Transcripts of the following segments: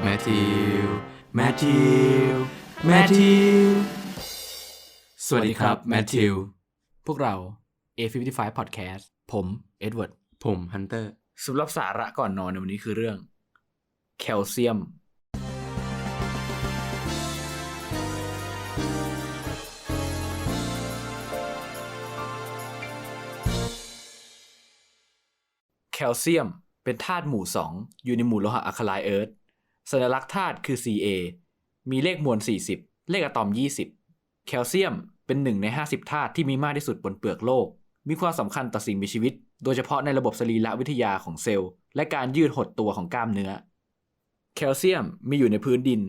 แมทธิว แมทธิว แมทธิว สวัสดีครับ แมทธิว พวกเรา A55 Podcast ผม เอ็ดเวิร์ด ผมฮันเตอร์สำหรับสาระก่อนนอนในวันนี้คือเรื่อง แคลเซียม แคลเซียมเป็นธาตุหมู่2อยู่ในหมู่โลหะอะคาไลน์เอิร์ธ สัญลักษณ์ธาตุคือ Ca มีเลขมวล 40 เลขอะตอม 20 แคลเซียมเป็นหนึ่งใน 50ธาตุที่มีมากที่สุดบนเปลือกโลก มีความสำคัญต่อสิ่งมีชีวิต โดยเฉพาะในระบบสรีรวิทยาของเซลล์ และการยืดหดตัวของกล้ามเนื้อ แคลเซียมมีอยู่ในพื้นดิน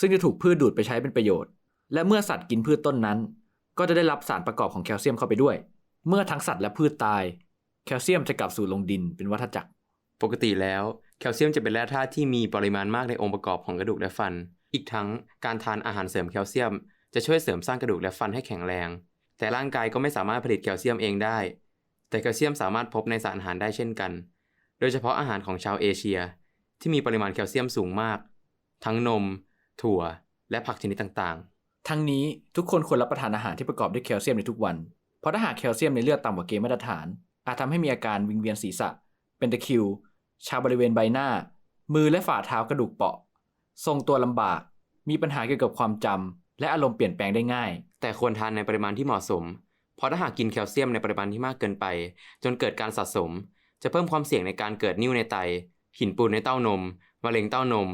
ซึ่งจะถูกพืชดูดไปใช้เป็นประโยชน์ และเมื่อสัตว์กินพืชต้นนั้น ก็จะได้รับสารประกอบของแคลเซียมเข้าไปด้วย เมื่อทั้งสัตว์และพืชตาย แคลเซียมจะกลับสู่ลงดินเป็นวัฏจักร ปกติแล้ว แคลเซียมจะเป็นแร่ธาตุที่มีปริมาณมากในองค์ประกอบของกระดูกและฟัน อีกทั้งการทานอาหารเสริมแคลเซียม จะช่วยเสริมสร้างกระดูกและฟันให้แข็งแรง แต่ร่างกายก็ไม่สามารถผลิตแคลเซียมเองได้ แต่แคลเซียมสามารถพบในสารอาหารได้เช่นกัน โดยเฉพาะอาหารของชาวเอเชีย ที่มีปริมาณแคลเซียมสูงมาก ทั้งนม ถั่ว และผักชนิดต่างๆ ทั้งนี้ทุกคนควรรับประทานอาหารที่ประกอบด้วยแคลเซียมในทุกวัน เพราะถ้าหากแคลเซียมในเลือดต่ำกว่าเกณฑ์มาตรฐาน อาจทำให้มีอาการวิงเวียนศีรษะ เป็นตะคริว ชาบริเวณใบหน้า มือและฝ่าเท้ากระดูกเปราะ ทรงตัวลำบาก มีปัญหาเกี่ยวกับความจำและอารมณ์เปลี่ยนแปลงได้ง่าย แต่ควรทานในปริมาณที่เหมาะสม เพราะถ้าหากกินแคลเซียมในปริมาณที่มากเกินไป จนเกิดการสะสม จะเพิ่มความเสี่ยงในการเกิดนิ่วในไต หินปูนในเต้านม มะเร็งเต้านม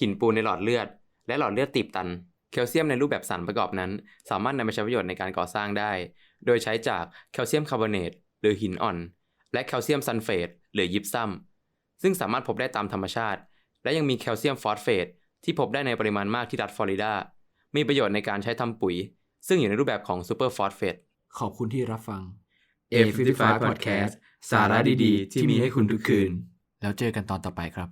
หินปูนในหลอดเลือด และหลอดเลือดตีบตันแคลเซียมในรูปแบบสารประกอบนั้น สามารถนำไปใช้ประโยชน์ในการก่อสร้างได้ โดยใช้จากแคลเซียมคาร์บอเนตหรือหินอ่อน และแคลเซียมซัลเฟตหรือยิปซัม ซึ่งสามารถพบได้ตามธรรมชาติ และยังมีแคลเซียมฟอสเฟตที่พบได้ในปริมาณมากที่รัฐฟลอริดา มีประโยชน์ในการใช้ทำปุ๋ย ซึ่งอยู่ในรูปแบบของซูเปอร์ฟอสเฟตขอบคุณที่รับฟัง A55 Podcast สาระดีๆ ที่มีให้คุณทุกคืน แล้วเจอกันตอนต่อไปครับ